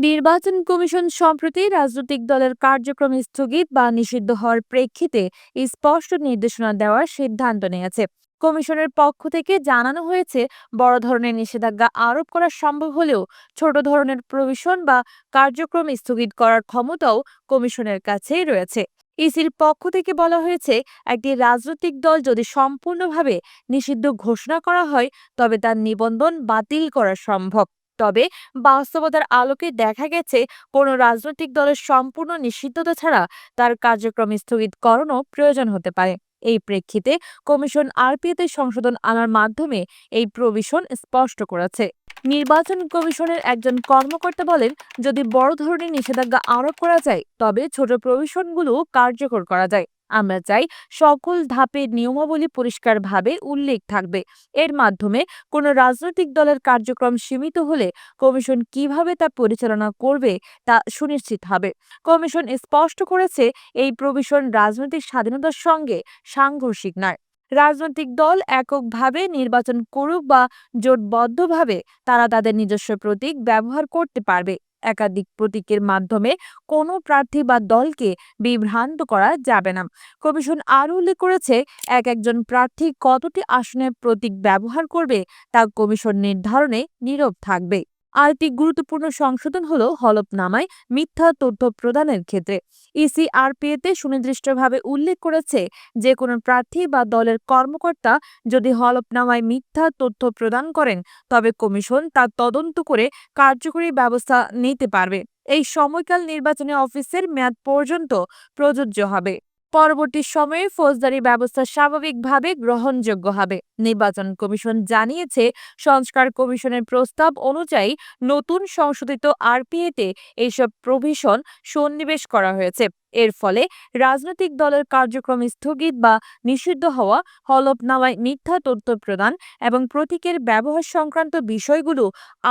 নির্বাচন কমিশন সম্প্রতি রাজনৈতিক দলের কার্যক্রম স্থগিত বা নিষিদ্ধ হওয়ার প্রেক্ষিতে স্পষ্ট নির্দেশনা দেওয়ার সিদ্ধান্ত নিয়েছে। কমিশনের পক্ষ থেকে জানানো হয়েছে, বড় ধরনের নিষেধাজ্ঞা আরোপ করা সম্ভব হলেও ছোট ধরনের প্রভিশন বা কার্যক্রম স্থগিত করার ক্ষমতাও কমিশনের কাছেই রয়েছে। ইসির পক্ষ থেকে বলা হয়েছে, একটি রাজনৈতিক দল যদি সম্পূর্ণভাবে নিষিদ্ধ ঘোষণা করা হয়, তবে তার নিবন্ধন বাতিল করা সম্ভব। তবে বাস্তবতার আলোকে দেখা গেছে, কোনো রাজনৈতিক দলের সম্পূর্ণ নিষিদ্ধতা ছাড়া তার কার্যক্রম স্থগিতকরণও প্রয়োজন হতে পারে। এই প্রেক্ষিতে কমিশন আরপিএতে সংশোধন আনার মাধ্যমে এই প্রভিশন স্পষ্ট করেছে। নির্বাচন কমিশনের একজন কর্মকর্তা বলেন, যদি বড় ধরনের নিষেধাজ্ঞা আরোপ করা যায়, তবে ছোট প্রভিশনগুলো কার্যকর করা যায়। আমরা চাই সকল ধাপের নিয়মাবলী পরিষ্কারভাবে উল্লেখ থাকবে। এর মাধ্যমে কোনো রাজনৈতিক দলের কার্যক্রম সীমিত হলে কমিশন কীভাবে তা পরিচালনা করবে তা সুনিশ্চিত হবে। কমিশন স্পষ্ট করেছে এই প্রভিশন রাজনৈতিক স্বাধীনতার সঙ্গে সাংঘর্ষিক নয়। রাজনৈতিক দল এককভাবে নির্বাচন করুক বা জোটবদ্ধভাবে তারা তাদের নিজস্ব প্রতীক ব্যবহার করতে পারবে। একাধিক প্রতীকের মাধ্যমে কোনো প্রার্থী বা দলকে বিভ্রান্ত করা যাবে না। কমিশন আরও উল্লেখ করেছে, এক একজন প্রার্থী কতটি আসনে প্রতীক ব্যবহার করবে তা কমিশন নির্ধারণে নীরব থাকবে। আরেকটি গুরুত্বপূর্ণ সংশোধন হল হলফনামায় মিথ্যা তথ্য প্রদানের ক্ষেত্রে। ইসিআরপিএতে সুনির্দিষ্টভাবে উল্লেখ করেছে যে, কোনো প্রার্থী বা দলের কর্মকর্তা যদি হলফনামায় মিথ্যা তথ্য প্রদান করেন, তবে কমিশন তা তদন্ত করে কার্যকরী ব্যবস্থা নিতে পারবে। এই সময়কাল নির্বাচনী অফিসের মেয়াদ পর্যন্ত প্রযোজ্য হবে। পরবর্তী সময়ে ফৌজদারি ব্যবস্থা স্বাভাবিকভাবে গ্রহণযোগ্য হবে। নির্বাচন কমিশন জানিয়েছে, সংস্কার কমিশনের প্রস্তাব অনুযায়ী নতুন সংশোধিত আরপিএতে এইসব প্রভিশন সন্নিবেশ করা হয়েছে। এর ফলে রাজনৈতিক দলের কার্যক্রম স্থগিত বা নিষিদ্ধ হওয়া, হলফনামায় মিথ্যা তথ্য প্রদান এবং প্রতীকের ব্যবহার সংক্রান্ত বিষয়গুলো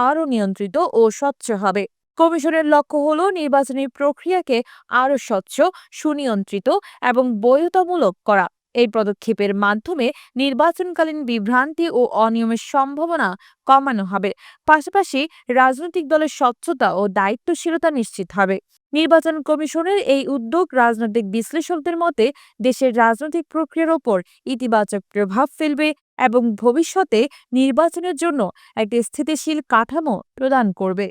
আরও নিয়ন্ত্রিত ও স্বচ্ছ হবে। কমিশনের লক্ষ্য হল নির্বাচনী প্রক্রিয়াকে আরও স্বচ্ছ, সুনিয়ন্ত্রিত এবং বৈধতামূলক করা। এই পদক্ষেপের মাধ্যমে নির্বাচনকালীন বিভ্রান্তি ও অনিয়মের সম্ভাবনা কমানো হবে। পাশাপাশি রাজনৈতিক দলের স্বচ্ছতা ও দায়িত্বশীলতা নিশ্চিত হবে। নির্বাচন কমিশনের এই উদ্যোগ রাজনৈতিক বিশ্লেষকদের মতে দেশের রাজনৈতিক প্রক্রিয়ার ওপর ইতিবাচক প্রভাব ফেলবে এবং ভবিষ্যতে নির্বাচনের জন্য একটি স্থিতিশীল কাঠামো প্রদান করবে।